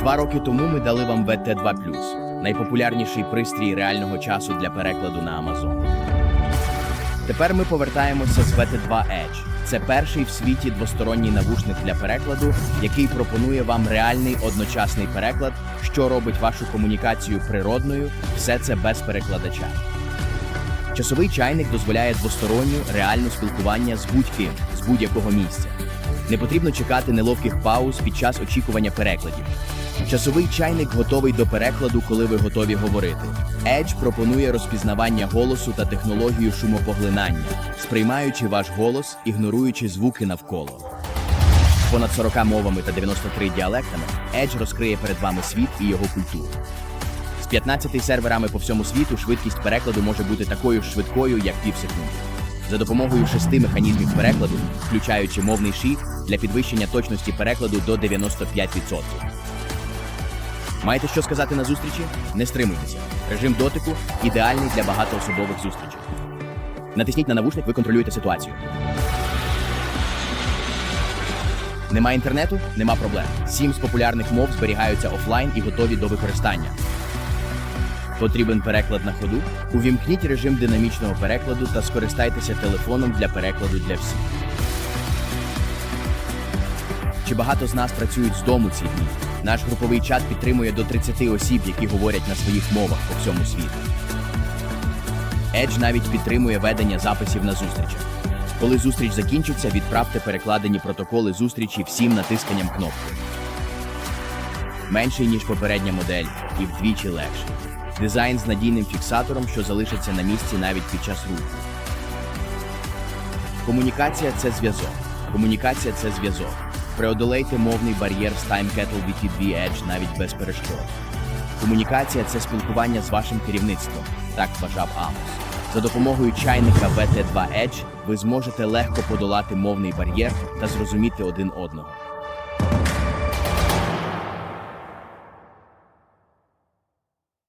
Два роки тому ми дали вам VT2+, найпопулярніший пристрій реального часу для перекладу на Amazon. Тепер ми повертаємося з VT2 Edge. Це перший в світі двосторонній навушник для перекладу, який пропонує вам реальний одночасний переклад, що робить вашу комунікацію природною, все це без перекладача. Часовий чайник дозволяє двосторонню реальне спілкування з будь-ким з будь-якого місця. Не потрібно чекати неловких пауз під час очікування перекладів. Часовий чайник готовий до перекладу, коли ви готові говорити. Edge пропонує розпізнавання голосу та технологію шумопоглинання, сприймаючи ваш голос, ігноруючи звуки навколо. Понад 40 мовами та 93 діалектами Edge розкриє перед вами світ і його культуру. З 15 серверами по всьому світу швидкість перекладу може бути такою ж швидкою, як півсекунди. За допомогою шести механізмів перекладу, включаючи мовний ші, для підвищення точності перекладу до 95%. Маєте що сказати на зустрічі? Не стримуйтеся. Режим дотику ідеальний для багатоособових зустрічей. Натисніть на навушник, ви контролюєте ситуацію. Нема інтернету? Нема проблем. Сім з популярних мов зберігаються офлайн і готові до використання. Потрібен переклад на ходу? Увімкніть режим динамічного перекладу та скористайтеся телефоном для перекладу для всіх. Чи багато з нас працюють з дому ці дні? Наш груповий чат підтримує до 30 осіб, які говорять на своїх мовах по всьому світу. Edge навіть підтримує ведення записів на зустрічах. Коли зустріч закінчиться, відправте перекладені протоколи зустрічі всім натисканням кнопки. Менший, ніж попередня модель, і вдвічі легший. Дизайн з надійним фіксатором, що залишиться на місці навіть під час руху. Комунікація це зв'язок. Комунікація це зв'язок. Преодолейте мовний бар'єр з Time Kettle VT2 Edge навіть без перешкод. Комунікація це спілкування з вашим керівництвом, так вважав Амос. За допомогою чайника VT2 Edge ви зможете легко подолати мовний бар'єр та зрозуміти один одного.